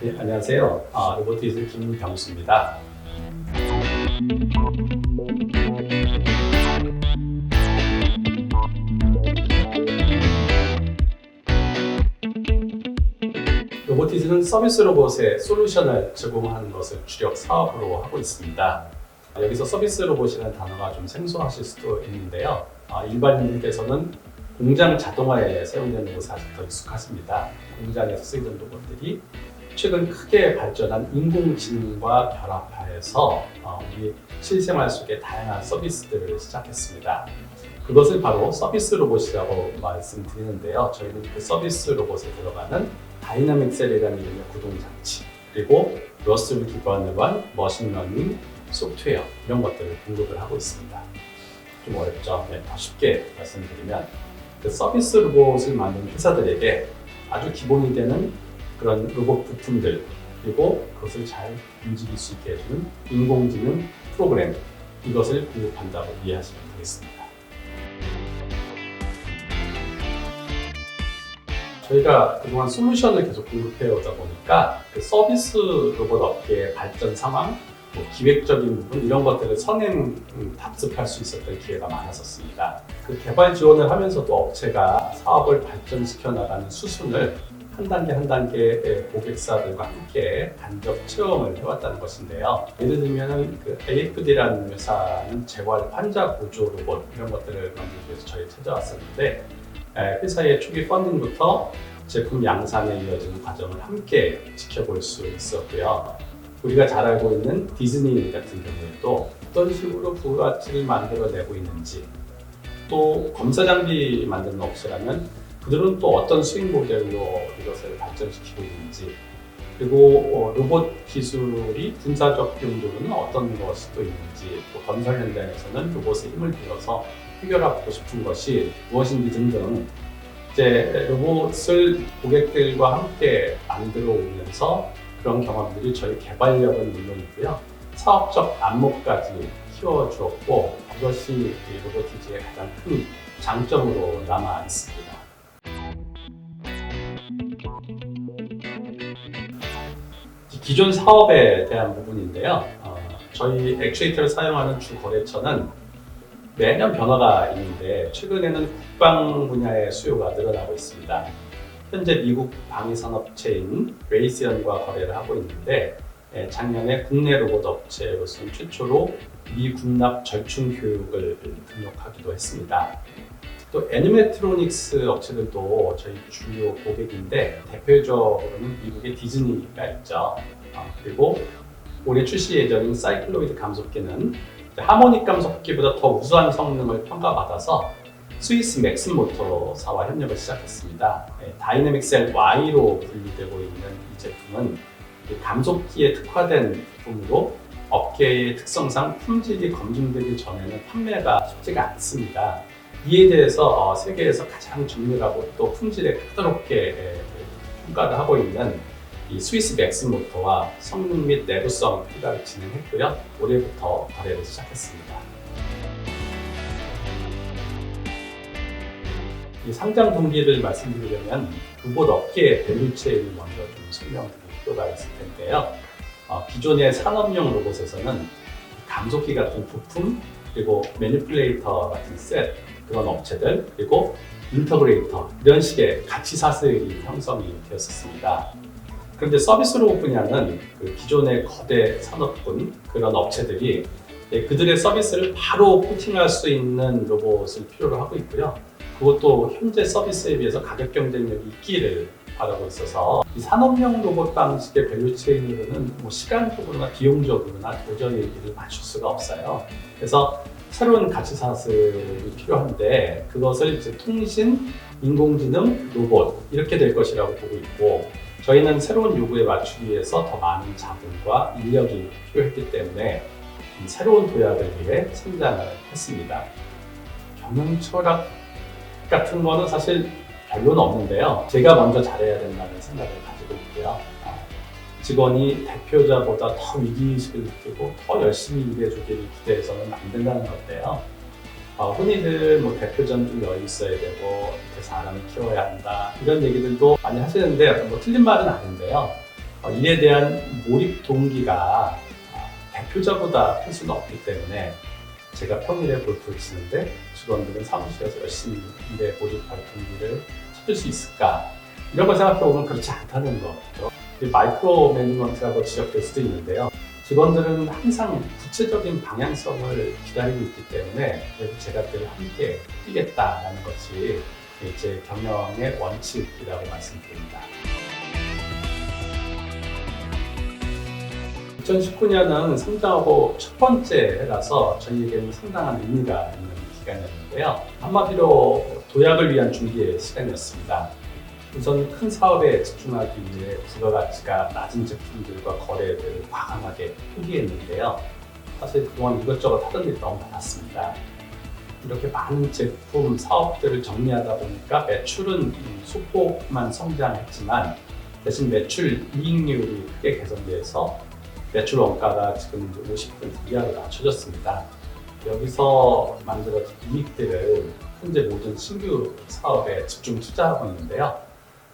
네, 안녕하세요. 아, 로보티즈 김병수입니다. 로보티즈는 서비스 로봇의 솔루션을 제공하는 것을 주력 사업으로 하고 있습니다. 여기서 서비스 로봇이라는 단어가 좀 생소하실 수도 있는데요. 아, 일반인들께서는 공장 자동화에 사용되는 로봇이 아직 더 익숙하십니다. 공장에서 쓰이던 로봇들이 최근 크게 발전한 인공지능과 결합하여서 어, 우리 실생활 속에 다양한 서비스들을 시작했습니다. 그것을 바로 서비스 로봇이라고 말씀드리는데요. 저희는 그 서비스 로봇에 들어가는 다이나믹 셀이라는 이름의 구동장치 그리고 러스를 기반으로 한 머신러닝 소프트웨어 이런 것들을 공급을 하고 있습니다. 좀 어렵죠? 네, 더 쉽게 말씀드리면 그 서비스 로봇을 만든 회사들에게 아주 기본이 되는 그런 로봇 부품들 그리고 그것을 잘 움직일 수 있게 해주는 인공지능 프로그램 이것을 공급한다고 이해하시면 되겠습니다. 저희가 그동안 솔루션을 계속 공급해 오다 보니까 그 서비스 로봇 업계의 발전 상황, 뭐 기획적인 부분 이런 것들을 선행 음, 답습할 수 있었던 기회가 많았었습니다. 그 개발 지원을 하면서도 업체가 사업을 발전시켜 나가는 수순을 한 단계 한 단계의 고객사들과 함께 간접 체험을 해왔다는 것인데요. 예를 들면 그 AFD라는 회사는 재활 환자 구조 로봇 이런 것들을 만들기 위해서 저희 찾아왔었는데 에, 회사의 초기 펀딩부터 제품 양산에 이어지는 과정을 함께 지켜볼 수 있었고요. 우리가 잘 알고 있는 디즈니 같은 경우에도 어떤 식으로 부가치를 만들어내고 있는지 또 검사 장비 만드는 업체라면 그들은 또 어떤 수익 모델로 이것을 발전시키고 있는지 그리고 어, 로봇 기술이 군사적 용도로는 어떤 또 있는지 또 건설 현장에서는 로봇의 힘을 빌어서 해결하고 싶은 것이 무엇인지 등등 이제 로봇을 고객들과 함께 만들어 오면서 그런 경험들이 저희 개발력은 물론이고요 사업적 안목까지 키워주었고 그것이 이 로보티즈의 가장 큰 장점으로 남아 있습니다. 기존 사업에 대한 부분인데요. 어, 저희 액추에이터를 사용하는 주 거래처는 매년 변화가 있는데 최근에는 국방 분야의 수요가 늘어나고 있습니다. 현재 미국 방위산업체인 레이시언과 거래를 하고 있는데 예, 작년에 국내 로봇 업체로서는 최초로 미군납 절충 교육을 등록하기도 했습니다. 또 애니메트로닉스 업체들도 저희 주요 고객인데 대표적으로는 미국의 디즈니가 있죠. 아, 그리고 올해 출시 예정인 사이클로이드 감속기는 하모닉 감속기보다 더 우수한 성능을 평가받아서 스위스 맥스 모터사와 협력을 시작했습니다. 네, 다이내믹 셀 Y로 분류되고 있는 이 제품은 이 감속기에 특화된 부품으로 업계의 특성상 품질이 검증되기 전에는 판매가 쉽지가 않습니다. 이에 대해서 어, 세계에서 가장 정밀하고 또 품질에 까다롭게 에, 평가를 하고 있는 이 스위스 맥스 모터와 성능 및 내구성 평가를 진행했고요. 올해부터 거래를 시작했습니다. 상장 동기를 말씀드리려면 로봇 업계의 밸류체인을 먼저 좀 설명드릴 필요가 있을 텐데요. 어, 기존의 산업용 로봇에서는 감속기 같은 부품 그리고 매니플레이터 같은 셋 그런 업체들 그리고 인터그레이터 이런 식의 가치 사슬이 형성이 되었었습니다. 그런데 서비스 로봇 분야는 그 기존의 거대 산업군 그런 업체들이 예, 그들의 서비스를 바로 포팅할 수 있는 로봇을 필요로 하고 있고요. 그것도 현재 서비스에 비해서 가격 경쟁력이 있기를 바라고 있어서 이 산업용 로봇 방식의 밸류 체인으로는 뭐 시간적으로나 비용적으로나 도저히 이를 맞출 수가 없어요. 그래서 새로운 가치 사슬이 필요한데 그것을 이제 통신, 인공지능, 로봇 이렇게 될 것이라고 보고 있고 저희는 새로운 요구에 맞추기 위해서 더 많은 자본과 인력이 필요했기 때문에 이 새로운 도약을 위해 성장을 했습니다. 경영 철학 같은 거는 사실 별로는 없는데요. 제가 먼저 잘해야 된다는 생각을 가지고 있고요. 어, 직원이 대표자보다 더 위기의식을 느끼고 더 열심히 일해주기를 기대해서는 안 된다는 건데요. 어, 흔히들 뭐 대표전 좀 여유 있어야 되고 이렇게 사람을 키워야 한다 이런 얘기들도 많이 하시는데 뭐 틀린 말은 아닌데요. 어, 일에 대한 몰입 동기가 아, 대표자보다 클 수는 없기 때문에 제가 평일에 골프를 치는데 직원들은 사무실에서 열심히 일에 몰입할 동기를 찾을 수 있을까 이런 걸 생각해 보면 그렇지 않다는 거죠. 이 마이크로 매니지먼트라고 지적될 수도 있는데요. 직원들은 항상 구체적인 방향성을 기다리고 있기 때문에 제가 늘 함께 뛰겠다라는 것이 제 경영의 원칙이라고 말씀드립니다. 2019년은 상장하고 첫 번째 해라서 저희에게는 상당한 의미가 있는 기간이었는데요. 한마디로 도약을 위한 준비의 시간이었습니다. 우선 큰 사업에 집중하기 위해 부가가치가 낮은 제품들과 거래를 과감하게 포기했는데요. 사실 그동안 이것저것 하던 일이 너무 많았습니다. 이렇게 많은 제품, 사업들을 정리하다 보니까 매출은 음, 소폭만 성장했지만 대신 매출 이익률이 크게 개선돼서 매출 원가가 지금 50% 이하로 낮춰졌습니다. 여기서 만들어진 이익들을 현재 모든 신규 사업에 집중 투자하고 있는데요.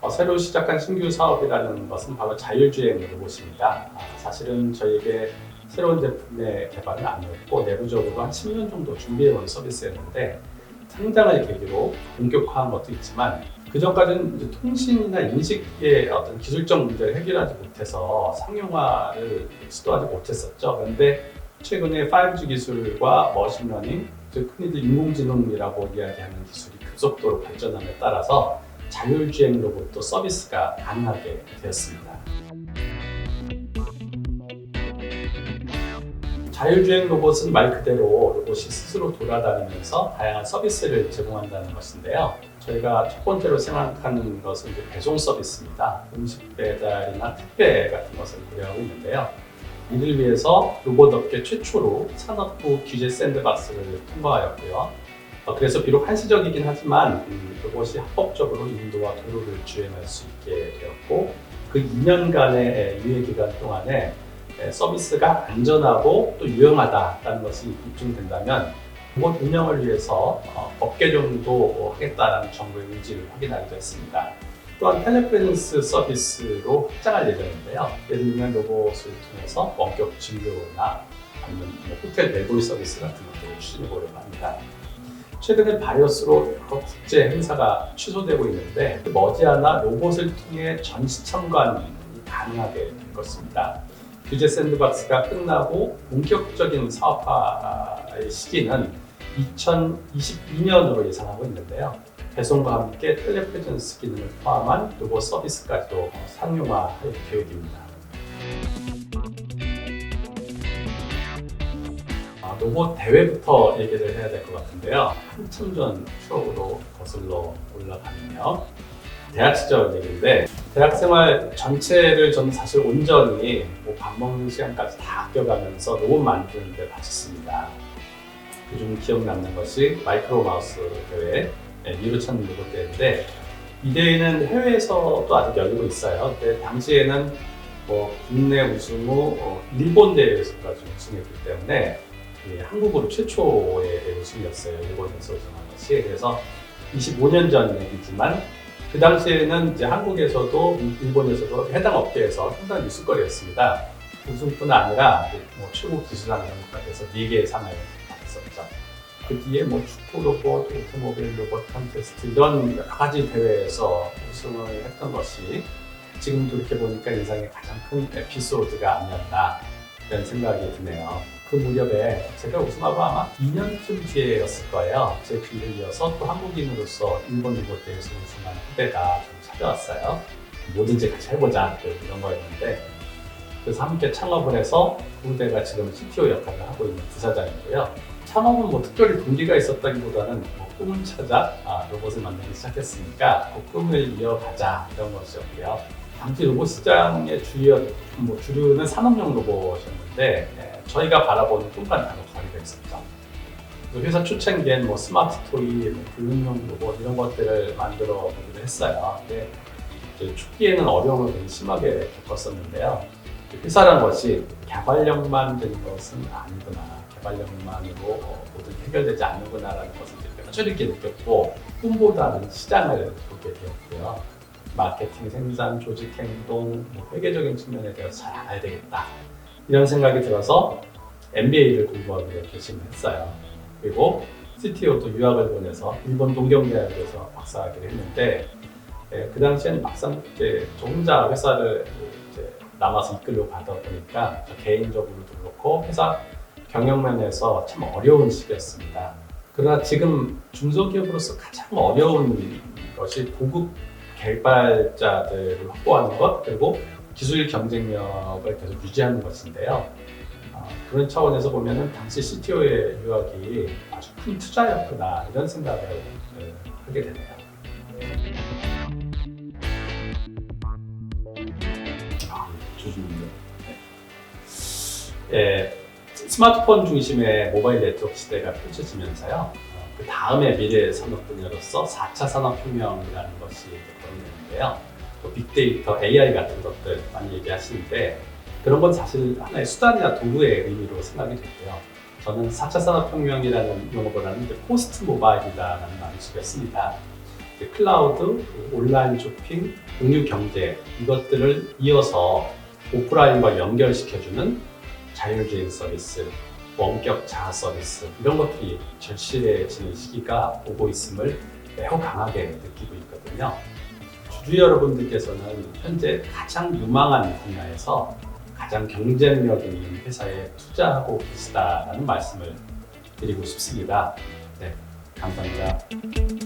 어, 새로 시작한 신규 사업이라는 것은 바로 자율주행 로봇입니다. 아, 사실은 저희에게 새로운 제품의 개발은 아니었고 내부적으로 한 10년 정도 준비해온 서비스였는데 상장을 계기로 본격화한 것도 있지만 그 전까지는 통신이나 인식의 어떤 기술적 문제를 해결하지 못해서 상용화를 시도하지 못했었죠. 그런데 최근에 5G 기술과 머신러닝, 즉 흔히들 인공지능이라고 이야기하는 기술이 급속도로 발전함에 따라서 자율주행 로봇도 서비스가 가능하게 되었습니다. 자율주행 로봇은 말 그대로 로봇이 스스로 돌아다니면서 다양한 서비스를 제공한다는 것인데요. 저희가 첫 번째로 생각하는 것은 이제 배송 서비스입니다. 음식 배달이나 택배 같은 것을 고려하고 있는데요. 이를 위해서 로봇 업계 최초로 산업부 규제 샌드박스를 통과하였고요. 어, 그래서 비록 한시적이긴 하지만 음, 로봇이 합법적으로 인도와 도로를 주행할 수 있게 되었고 그 2년간의 유예 기간 동안에 에, 서비스가 안전하고 또 유용하다는 것이 입증된다면 로봇 운영을 위해서 어, 법 개정도 하겠다는 정부의 의지를 확인하기도 했습니다. 또한 텔레프레젠스 서비스로 확장할 예정인데요. 예를 들면 로봇을 통해서 원격 진료나 아니면 뭐 호텔 벨보이 서비스 같은 것들을 추진해 보려고 합니다. 최근에 바이오스로 여러 국제 행사가 취소되고 있는데 머지않아 로봇을 통해 전시 참관이 가능하게 될 것입니다. 규제 샌드박스가 끝나고 본격적인 사업화의 시기는 2022년으로 예상하고 있는데요. 배송과 함께 텔레프레젠스 기능을 포함한 로봇 서비스까지도 상용화할 계획입니다. 아, 로봇 대회부터 얘기를 해야 될 것 같은데요. 한참 전 추억으로 거슬러 올라가면요. 대학 시절 얘기인데 대학 생활 전체를 저는 사실 온전히 뭐 밥 먹는 시간까지 다 아껴가면서 로봇 만드는 데 바쳤습니다. 요즘 기억 남는 것이 마이크로 마우스 대회, 네, 미루천 로봇 대회인데 이 대회는 해외에서도 아직 열리고 있어요. 근데 당시에는 뭐 국내 우승 후 어, 일본 대회에서까지 우승했기 때문에 예, 한국으로 최초의 우승이었어요. 일본에서 우승한 것이. 그래서 25년 전 얘기지만 그 당시에는 이제 한국에서도 일본에서도 해당 업계에서 상당히 뉴스거리였습니다. 우승뿐 아니라 뭐 최고 이런 것까지 해서 4개의 상을 받았었죠. 그 뒤에 뭐 축구 로봇, 오토모빌 로봇 컨테스트 이런 여러 가지 대회에서 우승을 했던 것이 지금 돌이켜 보니까 인상의 가장 큰 에피소드가 아니었나 이런 생각이 드네요. 그 무렵에 제가 우승하고 아마 2년쯤 뒤에였을 거예요. 제 뒤를 이어서 또 한국인으로서 일본 로봇 대회에서 우승한 후배가 좀 찾아왔어요. 뭐든지 같이 해보자 이런 거였는데 그래서 함께 창업을 해서 그 후배가 지금 CTO 역할을 하고 있는 부사장이고요. 창업은 뭐 특별히 동기가 있었다기보다는 뭐 꿈을 찾아 아, 로봇을 만들기 시작했으니까 그 꿈을 이어가자 이런 것이었고요. 당시 로봇 시장의 주요 뭐 주류는 산업용 로봇이었는데 예, 저희가 바라보는 꿈과는 다른 거리가 있었죠. 회사 초창기엔 뭐 스마트 토이, 뭐 불능용 로봇 이런 것들을 만들어 보기도 했어요. 근데 초기에는 어려움을 굉장히 심하게 겪었었는데요. 회사란 것이 개발력만 되는 것은 아니구나. 발령만으로 어, 모든 게 해결되지 않는구나라는 것을 이제 뼈저리 있게 느꼈고 꿈보다는 시장을 보게 되었고요. 마케팅, 생산, 조직 행동, 뭐 회계적인 측면에 대해서 잘 알아야 되겠다. 이런 생각이 들어서 MBA를 공부하기로 결심했어요. 그리고 CTO도 유학을 보내서 일본 동경대학에서 박사학위를 했는데 예, 그 당시에는 막상 이제 저 혼자 회사를 남아서 이끌려 가다 보니까 저 개인적으로도 그렇고 회사 경영면에서 참 어려운 시기였습니다. 그러나 지금 중소기업으로서 가장 어려운 것이 고급 개발자들을 확보하는 것 그리고 기술 경쟁력을 계속 유지하는 것인데요. 어, 그런 차원에서 보면은 당시 CTO의 유학이 아주 큰 투자였구나 이런 생각을 예, 하게 되네요. 아, 조준인데. 예, 스마트폰 중심의 모바일 네트워크 시대가 펼쳐지면서요. 어, 그 다음에 미래 산업 분야로서 4차 산업혁명이라는 것이 거론되는데요. 또 빅데이터, AI 같은 것들 많이 얘기하시는데 그런 건 사실 하나의 수단이나 도구의 의미로 생각이 되고요. 저는 4차 산업혁명이라는 용어보다는 포스트 모바일이다라는 말을 쓰겠습니다. 클라우드, 그 온라인 쇼핑, 공유 경제 이것들을 이어서 오프라인과 연결시켜주는 자율주행 서비스, 원격 자아 서비스 이런 것들이 절실해지는 시기가 오고 있음을 매우 강하게 느끼고 있거든요. 주주 여러분들께서는 현재 가장 유망한 분야에서 가장 경쟁력 있는 회사에 투자하고 계시다라는 말씀을 드리고 싶습니다. 네, 감사합니다.